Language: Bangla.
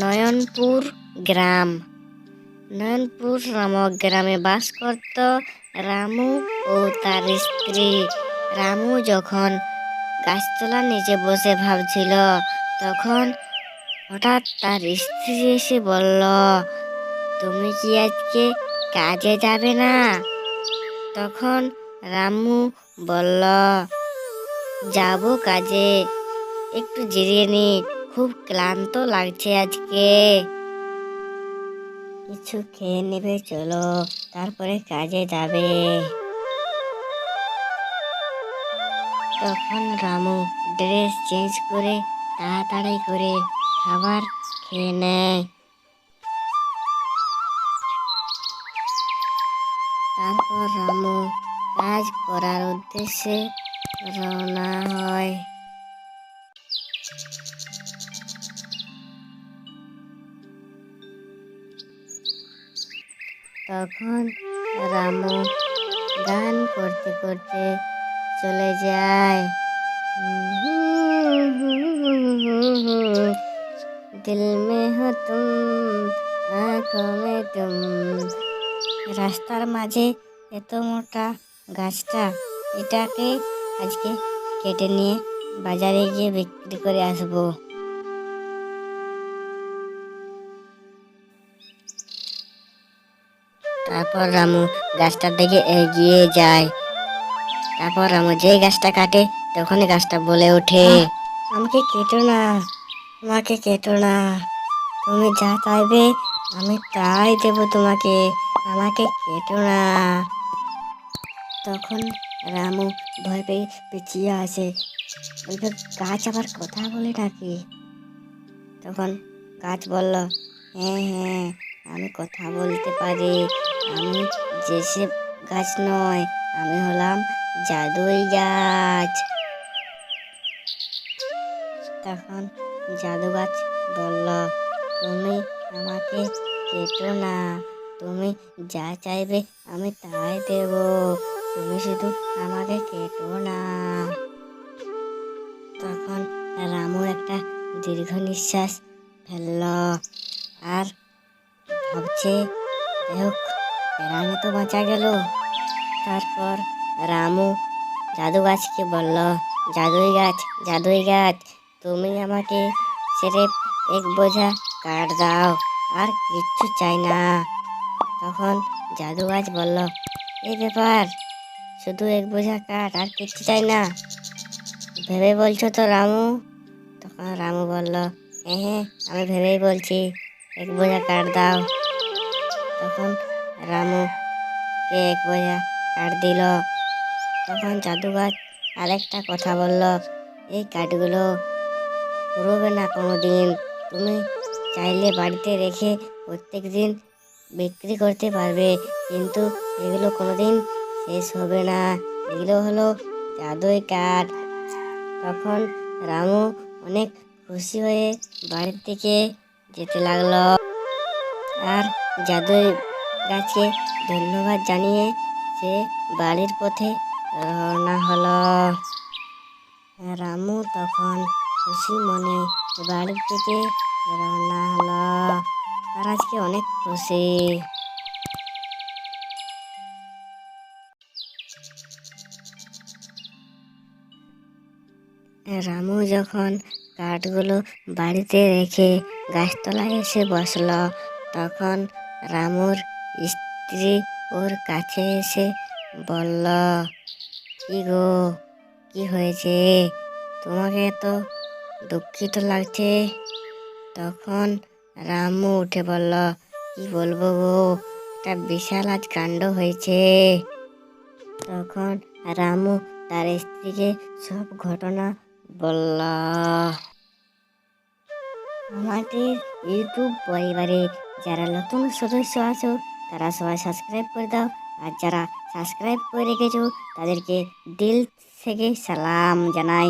নয়নপুর গ্রাম। নয়নপুর নামক গ্রামে বাস করত রামু ও তার স্ত্রী। রামু যখন গাছতলার নিচে বসে ভাবছিল, তখন হঠাৎ তার স্ত্রী এসে বলল, তুমি কি আজকে কাজে যাবে না? তখন রামু বলল, যাব কাজে, একটু জিরিয়ে নি খুব ক্লান্ত লাগছে আজকে। কিছু খেয়ে নেবে, চলো। তারপরে কাজে যাবে। তখন রামু ড্রেস চেঞ্জ করে তাড়াতাড়ি করে খাবার খেয়ে নেয়। তারপর রামু কাজ করার উদ্দেশ্যে রওনা হয়। তখন রামু গান করতে করতে চলে যায়। দিল মে হো তুম তুম। রাস্তার মাঝে এত মোটা গাছটা, এটাকে আজকে কেটে নিয়ে বাজারে গিয়ে বিক্রি করে আসব। তারপর রামু গাছটার দিকে এগিয়ে যায়। তারপর রামু যেই গাছটা কাটে, তখনই গাছটা বলে ওঠে। আমাকে কেটো না আমাকে কেটো না। তুমি যা চাইবে, আমি তাই দেব তোমাকে। আমাকে কেটো না। তখন রামু ভয় পেয়ে পিছিয়ে আসে। ওইভাবে গাছ আবার কথা বলে নাকি? তখন গাছ বলল হ্যাঁ হ্যাঁ আমি কথা বলতে পারি। আমি যেসব গাছ নয়, আমি হলাম জাদুই গাছ। তখন জাদু গাছ বলল, তুমি আমাকে কেটো না। তুমি যা চাইবে আমি তাই দেব। তুমি শুধু আমাকে কেটো না। তখন রামু একটা দীর্ঘ নিঃশ্বাস ফেলল। আর ভাবছে হোক তো বাঁচা গেল। তারপর রামু জাদু গাছকে বলল, জাদুই গাছ জাদুই গাছ, তুমি আমাকে সিরেফ এক বোঝা কাঠ দাও, আর কিচ্ছু চাই না। তখন জাদু গাছ বলল, এই ব্যাপার, শুধু এক বোঝা কাঠ আর কিচ্ছু চাই না? ভেবে বলছো তো রামু? তখন রামু বলল হ্যাঁ হ্যাঁ আমি ভেবেই বলছি, এক বোঝা কাঠ দাও তখন রামু কে এক বোঝা কাঠ দিল। তখন জাদু গাছ আরেকটা কথা বলল, এই কাঠগুলো পুরোবে না কোনো দিন তুমি চাইলে বাড়িতে রেখে প্রত্যেক দিন বিক্রি করতে পারবে, কিন্তু এগুলো কোনো দিন শেষ হবে না। এগুলো হলো জাদুই কাঠ। তখন রামু অনেক খুশি হয়ে বাড়ির থেকে যেতে লাগল। আর জাদুই গাছকে ধন্যবাদ জানিয়ে সে বাড়ির পথে রওনা হলো। রামু তখন খুশি মনে বাড়ির দিকে রওনা হলো। তার আজকে অনেক খুশি। রামু যখন কাঠগুলো বাড়িতে রেখে গাছতলায় এসে বসল তখন রামুর স্ত্রী ওর কাছে এসে বলল, কি গো, কি হয়েছে? তোমাকে তো দুঃখিত লাগছে? তখন রামু উঠে বলল, কি বলব গো, একটা বিশাল আজ কাণ্ড হয়েছে। তখন রামু তার স্ত্রীকে সব ঘটনা বলল। আমাদের ইউটিউব পরিবারে যারা নতুন সদস্য আছো, তারা সবাই সাবস্ক্রাইব করে দাও। আর যারা সাবস্ক্রাইব করে রেখেছো, তাদেরকে দিল থেকে সালাম জানাই।